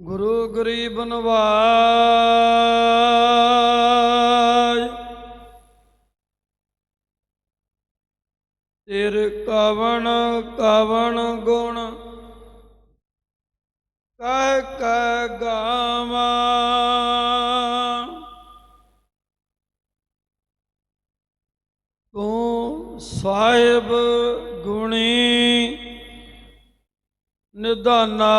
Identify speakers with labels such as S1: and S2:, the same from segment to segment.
S1: ਗੁਰੂ ਗਰੀਬ ਨਵਾਜ। ਤੇਰੇ ਕਵਣ ਕਵਣ ਗੁਣ ਕਹਿ ਕਹਿ ਗਾਵਾਂ। ਤੂੰ ਸਾਹਿਬ ਗੁਣੀ ਨਿਧਾਨਾ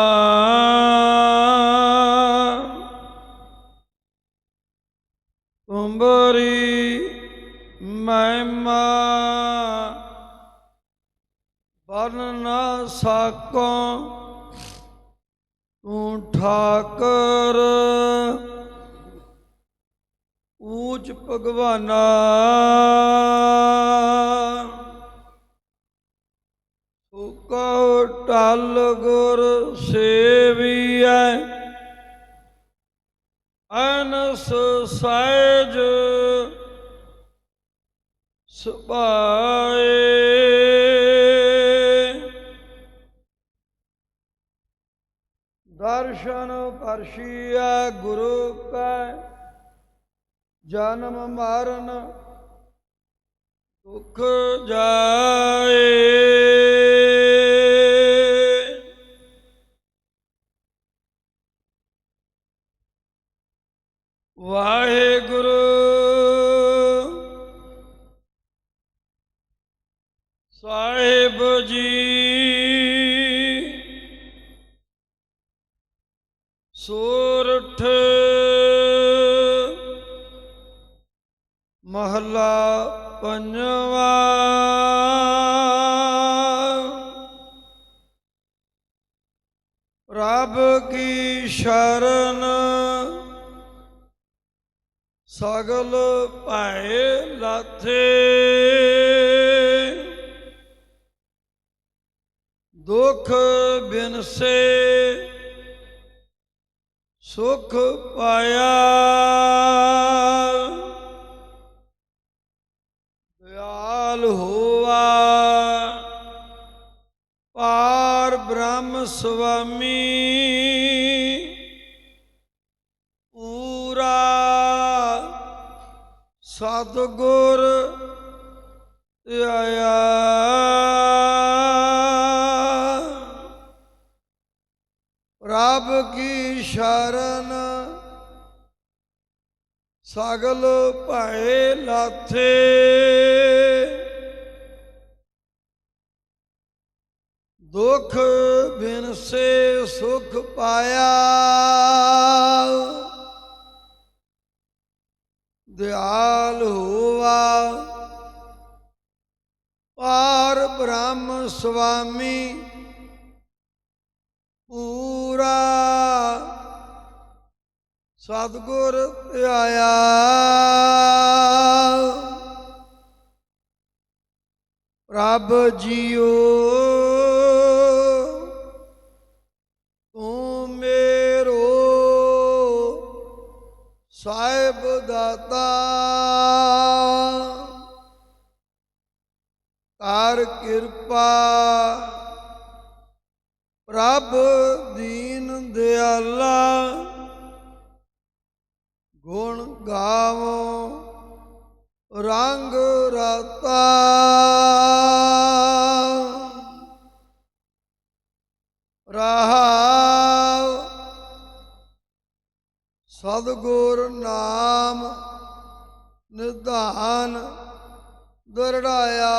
S1: ਤੁੰਬਰੀ ਮਹਿਮਾ। ਵਰਨ ਨਾ ਸਾਕੋ ਤੂੰ ਠਾਕਰ। ਊਚ ਭਗਵਾਨਾ। ਕਉ ਟਲ ਗੁਰ ਸੇਵੀਐ, ਅਨਸ ਸਹਿਜ ਸੁਭਾਏ। ਦਰਸ਼ਨ ਪਰਸ਼ੀਆ ਗੁਰੂ ਕੈ, ਜਨਮ ਮਰਨ ਦੁਖ ਜਾਏ। ਵਾਹਿਗੁਰੂ ਸਾਹਿਬ ਜੀ ਸੂਰਠ ਮਹਲਾ ਪੰਜਵਾ ਰੱਬ ਕੀ ਸ਼ਰਨ ਸਗਲ ਭੈ ਲਾਥੇ। ਦੁਖ ਬਿਨਸੇ ਸੁਖ ਪਾਇਆ। ਦਿਆਲ ਹੋਵਾ ਪਾਰ ਬ੍ਰਹਮ ਸੁਆਮੀ ਆਇਆ। ਰੱਬ ਕੀ ਸ਼ਰਨ ਸਗਲ ਭਏ ਲਾਥੇ। ਦੁਖ ਬਿਨਸੇ ਸੁਖ ਪਾਇਆ। ਦਿਆ ਰਾਮ ਬ੍ਰਹਮ ਸੁਆਮੀ ਪੂਰਾ ਸਤਗੁਰ ਆਇਆ ਪ੍ਰਭ ਜੀਓ ਤੂੰ ਮੇਰੋ ਸਾਹਿਬ ਦਾਤਾ ਕਰ ਕਿਰਪਾ ਪ੍ਰਭ ਦੀਨ ਦਿਆਲਾ ਗੁਣ ਗਾਵੋ ਰੰਗ ਰਤਾ। ਰਹਾਉ ਸਤਿਗੁਰ ਨਾਮ ਨਿਧਾਨ ਦਰੜਾਇਆ।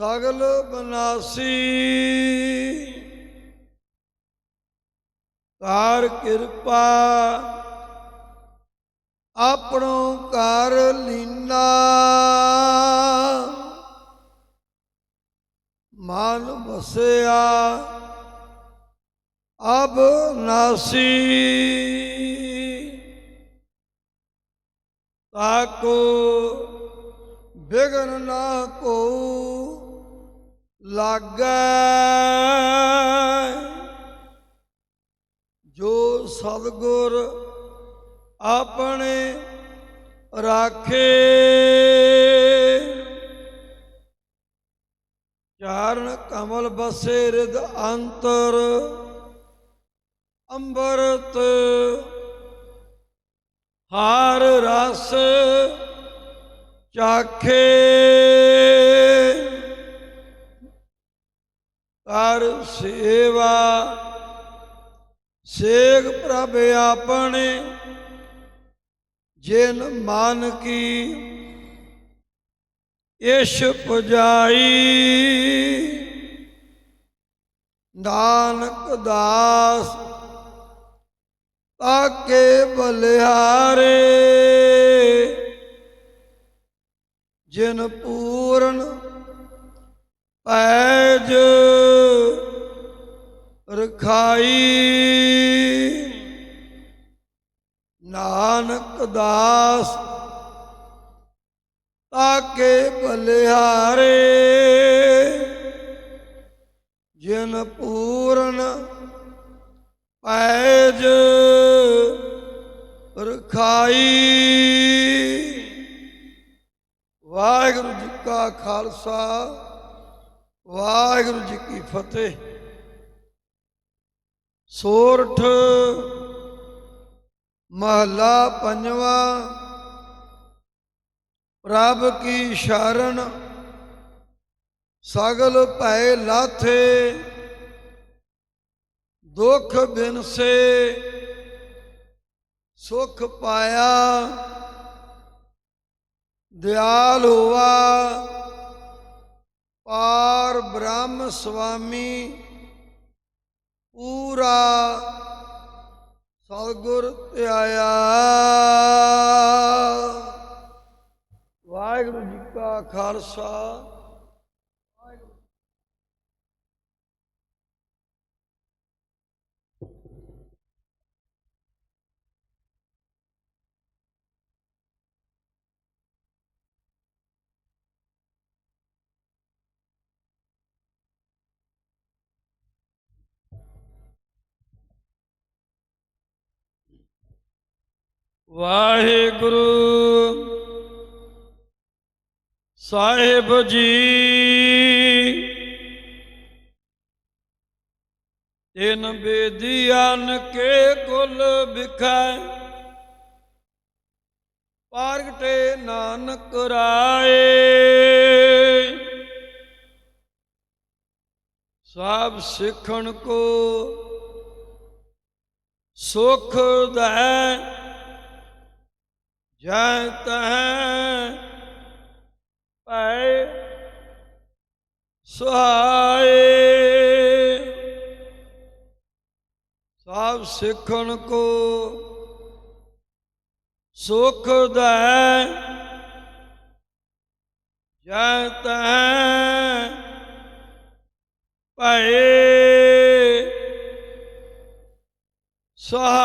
S1: ਸਗਲ ਬਨਾਸੀ। ਕਾਰ ਕਿਰਪਾ, ਆਪਣੋ ਕਰ ਲੀਨਾ। ਮਨ ਵਸਿਆ, ਅਬ ਨਾਸੀ। ਤਾਕੋ ਬਿਗਨ ਨਾ ਕੋ ਲਾਗੈ ਜੋ ਸਤਗੁਰ ਆਪਣੇ ਰਾਖੇ ਚਰਨ ਕਮਲ ਬਸੇ ਰਿਦ ਅੰਤਰ ਅੰਬਰਤ ਹਾਰ ਰਸ ਚਾਖੇ ਕਰ ਸੇਵਾ। ਸੇਖ ਪ੍ਰਭ ਆਪਣੇ, ਜਿਨ ਮਨ ਕੀ ਇਸ਼ ਪੁਜਾਈ। ਨਾਨਕ ਦਾਸ ਤਾਕੇ ਬਲਿਹਾਰੇ, ਜਿਨ ਪੂਰਨ ਪੈਜ ਰਖਾਈ। ਨਾਨਕ ਦਾਸ ਤਾਕੇ ਬਲਿਹਾਰੇ ਜਿਨ ਪੂਰਨ ਪੈਜ ਰਖਾਈ। ਵਾਹਿਗੁਰੂ ਜੀ ਕਾ ਖਾਲਸਾ। ਵਾਹਿਗੁਰੂ ਜੀ ਕੀ ਫਤਿਹ। ਸੋਰਠ, ਮਹਲਾ ਪੰਜਵਾ, ਪ੍ਰਭ ਕੀ ਸ਼ਰਨ, ਸਗਲ ਭੈ ਲਾਥੇ, ਦੁਖ ਬਿਨਸੇ, ਸੁਖ ਪਾਇਆ, ਦਿਆਲ ਹੋਵਾ ਪਾਰ ਬ੍ਰਹਮ ਸੁਆਮੀ ਪੂਰਾ ਸਤਿਗੁਰ ਧਿਆਇਆ। ਵਾਹਿਗੁਰੂ ਜੀ ਕਾ ਖਾਲਸਾ। ਵਾਹਿਗੁਰੂ। ਸਾਹਿਬ ਜੀ, ਤਿਨ ਬੇਦੀਆਨ ਕੇ ਕੁਲ ਵਿਖੈ ਪਾਰਗਟੇ ਨਾਨਕ ਰਾਏ। ਸਭ ਸਿੱਖਣ ਕੋ ਸੁਖ ਦੈ ਜੈ ਤਹ ਪੈ ਸੁਹਾਏ। ਸਭ ਸਿੱਖਣ ਕੋ ਸੁਖ ਦੈ। ਜੈ ਤਹ ਪਏ ਸਹਾਏ।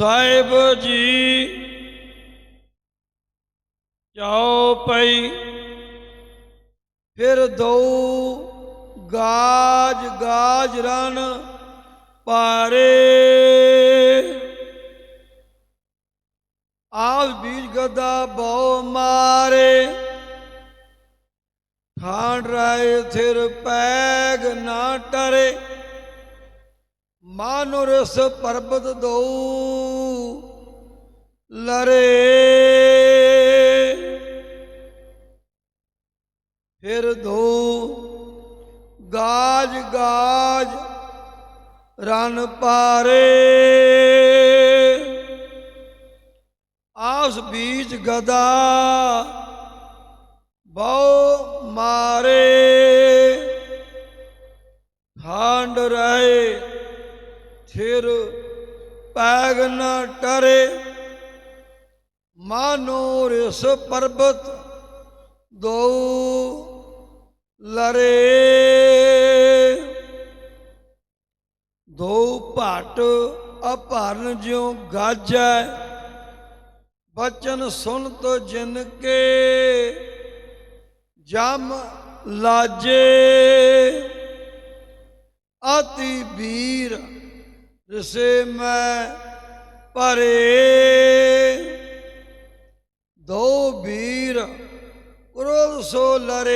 S1: ਸਾਹਿਬ ਜੀ, ਜਾਓ ਪਈ ਫਿਰ ਦੋ ਗਾਜ ਗਾਜ ਰਨ ਪਾਰੇ। ਆਲ ਬੀਜ ਗਦਾ ਬਹੁ ਮਾਰੇ। ਠਾਣ ਰਾਏ ਥਿਰ ਪੈਗ ਨਾ ਟਰੇ। ਮਾਨੁ ਰਸ ਪਰਬਤ ਦਉ ਲਰੇ। ਫਿਰ ਦੋ ਗਾਜ ਗਾਜ ਰਨ ਪਾਰੇ। ਆਸ ਬੀਜ ਗਦਾ ਬਹੁ ਮਾਰੇ। ਖਾਂਡ ਰਹੇ, ਥਿਰ ਪੈਗ ਨਾ ਟਰੇ। ਮਾਨੋ ਰਿਸ ਪਰਬਤ ਦੋ ਲਰੇ। ਦੋ ਭਟ ਅਭਰਨ ਜਿਉ ਗਾਜੈ, ਬਚਨ ਸੁਨਤ ਜਿਨ ਕੇ ਜਮ ਲਾਜੇ। ਆਤੀ ਵੀਰ ਰਿਸੇ ਮੈਂ ਭਰੇ। ਦੋ ਵੀਰ ਕ੍ਰੋਧ ਸੋ ਲਰੇ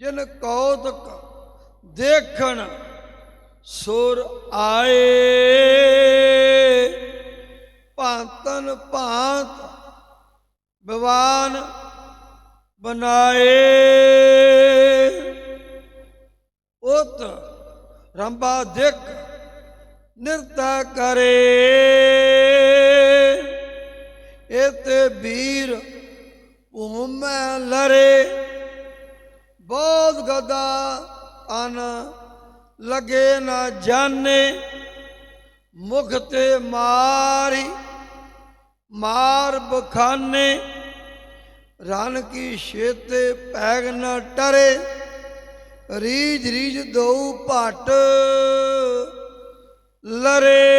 S1: ਜਿਨ ਕੌਤਕ ਦੇਖਣ ਸੁਰ ਆਏ। ਭਾਂਤਨ ਭਾਂਤ ਵਿਵਾਨ ਬਣਾਏ। ਉਤ ਰੰਬਾ ਦੇਖ ਨਿਰਤਾ ਕਰੇ। ਇਤੇ ਵੀਰ ਭੂਮੈ ਲਰੇ। ਬਹੁਤ ਗਦਾ ਅਨ ਲਗੇ ਨਾ ਜਾਣੇ। ਮੁਖ ਤੇ ਮਾਰੀ, ਮਾਰ ਬਖਾਨੇ। ਰਨ ਕੀ ਛੇਤੇ ਪੈਗ ਨਾ ਟਰੇ। ਰੀਜ ਰੀਜ ਦੋ ਭਟ ਲਰੇ।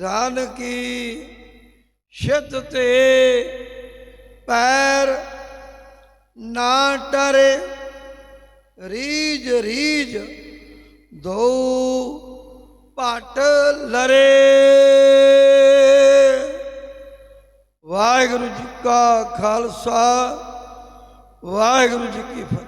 S1: ਰਨ ਕੀ ਛਿਤ ਤੇ ਪੈਰ ਨਾ ਟਰੇ ਰੀਜ ਰੀਜ ਦੋ ਭਟ ਲਰੇ। ਵਾਹਿਗੁਰੂ ਜੀ ਕਾ ਖਾਲਸਾ, ਵਾਹਿਗੁਰੂ ਜੀ ਕੀ ਫਤਿਹ।